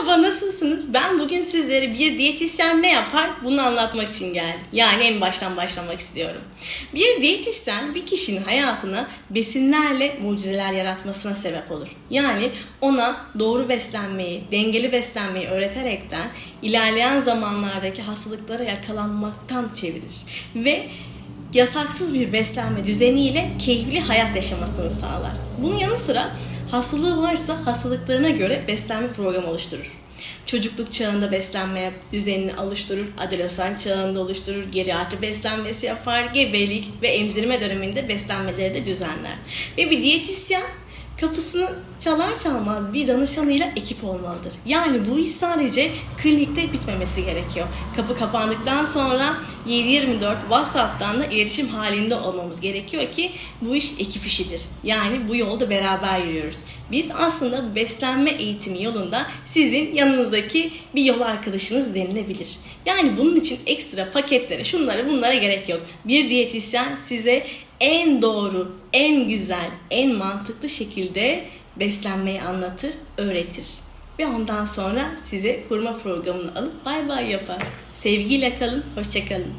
Merhaba nasılsınız? Ben bugün sizlere bir diyetisyen ne yapar bunu anlatmak için geldim. Yani en baştan başlamak istiyorum. Bir diyetisyen bir kişinin hayatına besinlerle mucizeler yaratmasına sebep olur. Yani ona doğru beslenmeyi, dengeli beslenmeyi öğreterekten ilerleyen zamanlardaki hastalıklara yakalanmaktan çevirir. Ve yasaksız bir beslenme düzeniyle keyifli hayat yaşamasını sağlar. Bunun yanı sıra hastalığı varsa hastalıklarına göre beslenme programı oluşturur. Çocukluk çağında beslenme düzenini oluşturur, adolesan çağında oluşturur, geriatri beslenmesi yapar, gebelik ve emzirme döneminde beslenmeleri de düzenler. Ve bir diyetisyen kapısını çalar çalmaz bir danışanıyla ekip olmalıdır. Yani bu iş sadece klinikte bitmemesi gerekiyor. Kapı kapandıktan sonra 7-24 WhatsApp'tan da iletişim halinde olmamız gerekiyor ki bu iş ekip işidir. Yani bu yolda beraber yürüyoruz. Biz aslında beslenme eğitimi yolunda sizin yanınızdaki bir yol arkadaşınız denilebilir. Yani bunun için ekstra paketlere, şunlara bunlara gerek yok. Bir diyetisyen size en doğru, en güzel, en mantıklı şekilde beslenmeyi anlatır, öğretir. Ve ondan sonra size kurma programını alıp bay bay yapar. Sevgiyle kalın, hoşçakalın.